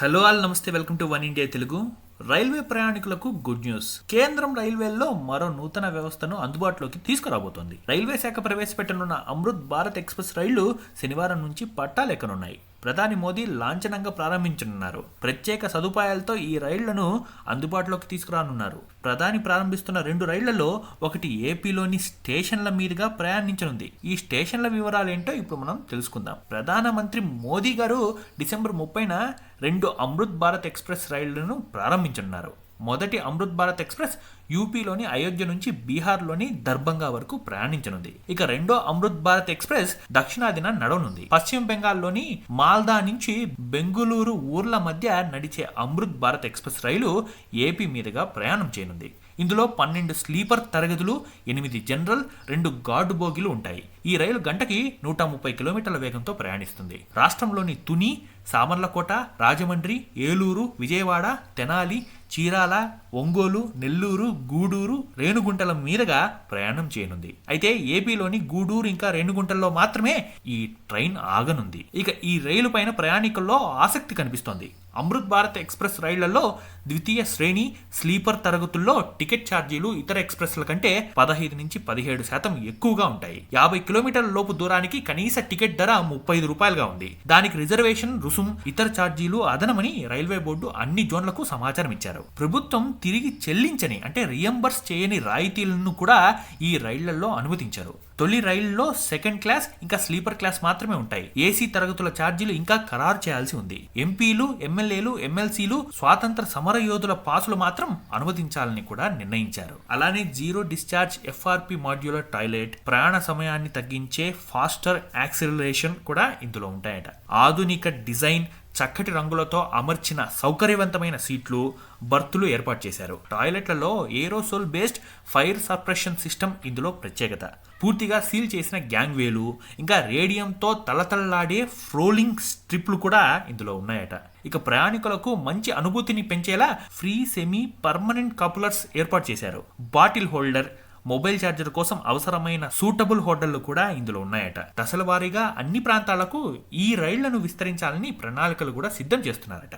Hello all నమస్తే welcome to one India Telugu. Railway ప్రయాణికులకు good news. కేంద్రం రైల్వేల్లో మరో నూతన వ్యవస్థను అందుబాటులోకి తీసుకురాబోతోంది. రైల్వే శాఖ ప్రవేశపెట్టనున్న అమృత్ భారత్ ఎక్స్ప్రెస్ రైళ్ళు శనివారం నుంచి పట్టాలెక్కనున్నాయి ప్రధాని మోదీ లాంఛనంగా ప్రారంభించనున్నారు. ప్రత్యేక సదుపాయాలతో ఈ రైళ్ళను అందుబాటులోకి తీసుకురానున్నారు. ప్రధాని ప్రారంభిస్తున్న రెండు రైళ్ళలో ఒకటి ఏపీలోని స్టేషన్ల మీదుగా ప్రయాణించనుంది. ఈ స్టేషన్ల వివరాలు ఏంటో ఇప్పుడు మనం తెలుసుకుందాం. ప్రధానమంత్రి మోదీ గారు డిసెంబర్ ముప్పైన రెండు అమృత్ భారత్ ఎక్స్ప్రెస్ రైళ్ళను ప్రారంభించనున్నారు. మొదటి అమృత్ భారత్ ఎక్స్ప్రెస్ యూపీలోని అయోధ్య నుంచి బీహార్లోని దర్భంగా వరకు ప్రయాణించనుంది. ఇక రెండో అమృత్ భారత్ ఎక్స్ప్రెస్ దక్షిణాదిన నడవనుంది. పశ్చిమ బెంగాల్లోని మాల్దా నుంచి బెంగుళూరు ఊర్ల మధ్య నడిచే అమృత్ భారత్ ఎక్స్ప్రెస్ రైలు ఏపీ మీదుగా ప్రయాణం చేయనుంది. ఇందులో పన్నెండు స్లీపర్ తరగతులు ఎనిమిది జనరల్ రెండు గార్డు బోగిలు ఉంటాయి. ఈ రైలు గంటకి నూట ముప్పై కిలోమీటర్ల వేగంతో ప్రయాణిస్తుంది. రాష్ట్రంలోని తుని సామర్లకోట రాజమండ్రి ఏలూరు విజయవాడ తెనాలి చీరాల ఒంగోలు నెల్లూరు గూడూరు రేణుగుంటల మీదుగా ప్రయాణం చేయనుంది. అయితే ఏపీలోని గూడూరు ఇంకా రేణుగుంటల్లో మాత్రమే ఈ ట్రైన్ ఆగనుంది. ఇక ఈ రైలు పైన ప్రయాణికుల్లో ఆసక్తి కనిపిస్తోంది. అమృత్ భారత్ ఎక్స్ప్రెస్ రైళ్ళలో ద్వితీయ శ్రేణి స్లీపర్ తరగతుల్లో టికెట్ ఛార్జీలు ఇతర ఎక్స్ప్రెస్ల కంటే పదహైదు నుంచి పదిహేడు శాతం ఎక్కువగా ఉంటాయి. యాభై కిలోమీటర్ల లోపు దూరానికి కనీస టికెట్ ధర ముప్పై ఐదు రూపాయలుగా ఉంది. దానికి రిజర్వేషన్ రుసుం ఇతర ఛార్జీలు అదనమని రైల్వే బోర్డు అన్ని జోన్లకు సమాచారం ఇచ్చారు ప్రభుత్వం తిరిగి చెల్లించని అంటే రియంబర్స్ చేయని రాయితీలను కూడా ఈ రైళ్ళలో అనుమతించారు. తొలి రైల్లో సెకండ్ క్లాస్ ఇంకా స్లీపర్ క్లాస్ మాత్రమే ఉంటాయి. ఏసీ తరగతుల ఛార్జీలు ఇంకా ఖరారు చేయాల్సి ఉంది. ఎంపీలు ఎమ్మెల్యేలు ఎమ్మెల్సీలు స్వాతంత్ర సమర యోధుల పాసులు మాత్రం అనుమతించాలని కూడా నిర్ణయించారు. అలానే zero discharge FRP modular toilet ప్రయాణ సమయాన్ని తగ్గించే ఫాస్టర్ యాక్సిలరేషన్ కూడా ఇందులో ఉంటాయట. ఆధునిక డిజైన్ చక్కటి రంగులతో అమర్చిన సౌకర్యవంతమైన సీట్లు బర్తులు ఏర్పాటు చేశారు. టాయిలెట్లలో aerosol based fire suppression system ఇందులో ప్రత్యేకత. పూర్తిగా సీల్ చేసిన గ్యాంగ్ వేలు ఇంకా రేడియంతో తలతల్లాడే ఫ్రోలింగ్ స్ట్రిప్లు కూడా ఇందులో ఉన్నాయట. ఇక ప్రయాణికులకు మంచి అనుభూతిని పెంచేలా ఫ్రీ సెమీ పర్మనెంట్ కపులర్స్ ఏర్పాటు చేశారు. బాటిల్ హోల్డర్ మొబైల్ ఛార్జర్ కోసం అవసరమైన సూటబుల్ హోటళ్ళు కూడా ఇందులో ఉన్నాయట. దశల వారీగా అన్ని ప్రాంతాలకు ఈ రైళ్ళను విస్తరించాలని ప్రణాళికలు కూడా సిద్ధం చేస్తున్నారట.